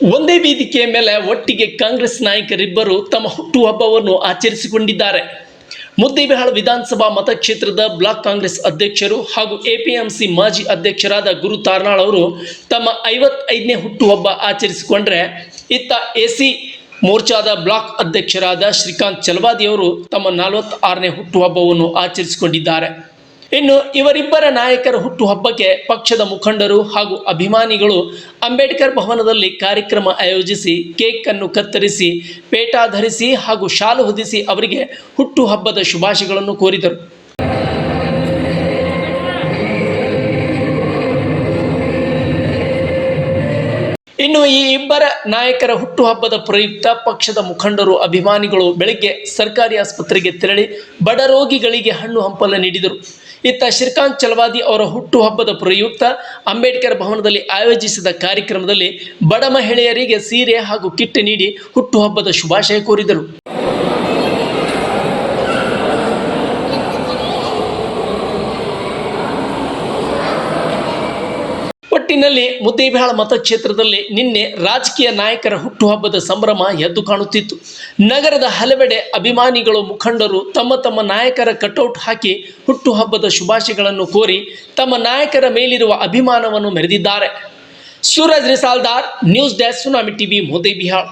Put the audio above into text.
ಒಂದೇ ವೇದಿಕೆಯ ಮೇಲೆ ಒಟ್ಟಿಗೆ ಕಾಂಗ್ರೆಸ್ ನಾಯಕರಿಬ್ಬರು ತಮ್ಮ ಹುಟ್ಟುಹಬ್ಬವನ್ನು ಆಚರಿಸಿಕೊಂಡಿದ್ದಾರೆ. ಮುದ್ದೇಬಿಹಾಳ ವಿಧಾನಸಭಾ ಮತಕ್ಷೇತ್ರದ ಬ್ಲಾಕ್ ಕಾಂಗ್ರೆಸ್ ಅಧ್ಯಕ್ಷರು ಹಾಗೂ ಎಪಿಎಂಸಿ ಮಾಜಿ ಅಧ್ಯಕ್ಷರಾದ ಗುರು ತಾರ್ನಾಳ್ ಅವರು ತಮ್ಮ ಐವತ್ತೈದನೇ ಹುಟ್ಟುಹಬ್ಬ ಆಚರಿಸಿಕೊಂಡ್ರೆ ಇತ್ತ ಎಸಿ ಮೋರ್ಚಾದ ಬ್ಲಾಕ್ ಅಧ್ಯಕ್ಷರಾದ ಶ್ರೀಕಾಂತ್ ಚಲವಾದಿ ಅವರು ತಮ್ಮ ನಲವತ್ತಾರನೇ ಹುಟ್ಟುಹಬ್ಬವನ್ನು ಆಚರಿಸಿಕೊಂಡಿದ್ದಾರೆ. ಇನ್ನು ಇವರಿಬ್ಬರ ನಾಯಕರ ಹುಟ್ಟುಹಬ್ಬಕ್ಕೆ ಪಕ್ಷದ ಮುಖಂಡರು ಹಾಗೂ ಅಭಿಮಾನಿಗಳು ಅಂಬೇಡ್ಕರ್ ಭವನದಲ್ಲಿ ಕಾರ್ಯಕ್ರಮ ಆಯೋಜಿಸಿ ಕೇಕ್ ಅನ್ನು ಕತ್ತರಿಸಿ, ಪೇಟಾ ಧರಿಸಿ ಹಾಗೂ ಶಾಲು ಹೊದಿಸಿ ಅವರಿಗೆ ಹುಟ್ಟುಹಬ್ಬದ ಶುಭಾಶಯಗಳನ್ನು ಕೋರಿದರು. ಇನ್ನು ಈ ಇಬ್ಬರ ನಾಯಕರ ಹುಟ್ಟುಹಬ್ಬದ ಪ್ರಯುಕ್ತ ಪಕ್ಷದ ಮುಖಂಡರು, ಅಭಿಮಾನಿಗಳು ಬೆಳಗ್ಗೆ ಸರ್ಕಾರಿ ಆಸ್ಪತ್ರೆಗೆ ತೆರಳಿ ಬಡ ರೋಗಿಗಳಿಗೆ ಹಣ್ಣು ಹಂಪಲ ನೀಡಿದರು. ಇತ್ತ ಶ್ರೀಕಾಂತ್ ಚಲವಾದಿ ಅವರ ಹುಟ್ಟುಹಬ್ಬದ ಪ್ರಯುಕ್ತ ಅಂಬೇಡ್ಕರ್ ಭವನದಲ್ಲಿ ಆಯೋಜಿಸಿದ ಕಾರ್ಯಕ್ರಮದಲ್ಲಿ ಬಡ ಮಹಿಳೆಯರಿಗೆ ಸೀರೆ ಹಾಗೂ ಕಿಟ್ ನೀಡಿ ಹುಟ್ಟುಹಬ್ಬದ ಶುಭಾಶಯ ಕೋರಿದರು. ಒಟ್ಟಿನಲ್ಲಿ ಮುದ್ದೇಬಿಹಾಳ ಮತಕ್ಷೇತ್ರದಲ್ಲಿ ನಿನ್ನೆ ರಾಜಕೀಯ ನಾಯಕರ ಹುಟ್ಟುಹಬ್ಬದ ಸಂಭ್ರಮ ಎದ್ದು ಕಾಣುತ್ತಿತ್ತು. ನಗರದ ಹಲವೆಡೆ ಅಭಿಮಾನಿಗಳು, ಮುಖಂಡರು ತಮ್ಮ ತಮ್ಮ ನಾಯಕರ ಕಟೌಟ್ ಹಾಕಿ ಹುಟ್ಟುಹಬ್ಬದ ಶುಭಾಶಯಗಳನ್ನು ಕೋರಿ ತಮ್ಮ ನಾಯಕರ ಮೇಲಿರುವ ಅಭಿಮಾನವನ್ನು ಮೆರೆದಿದ್ದಾರೆ. Suraj Risaldar, news dash tsunami TV, Muddebihal.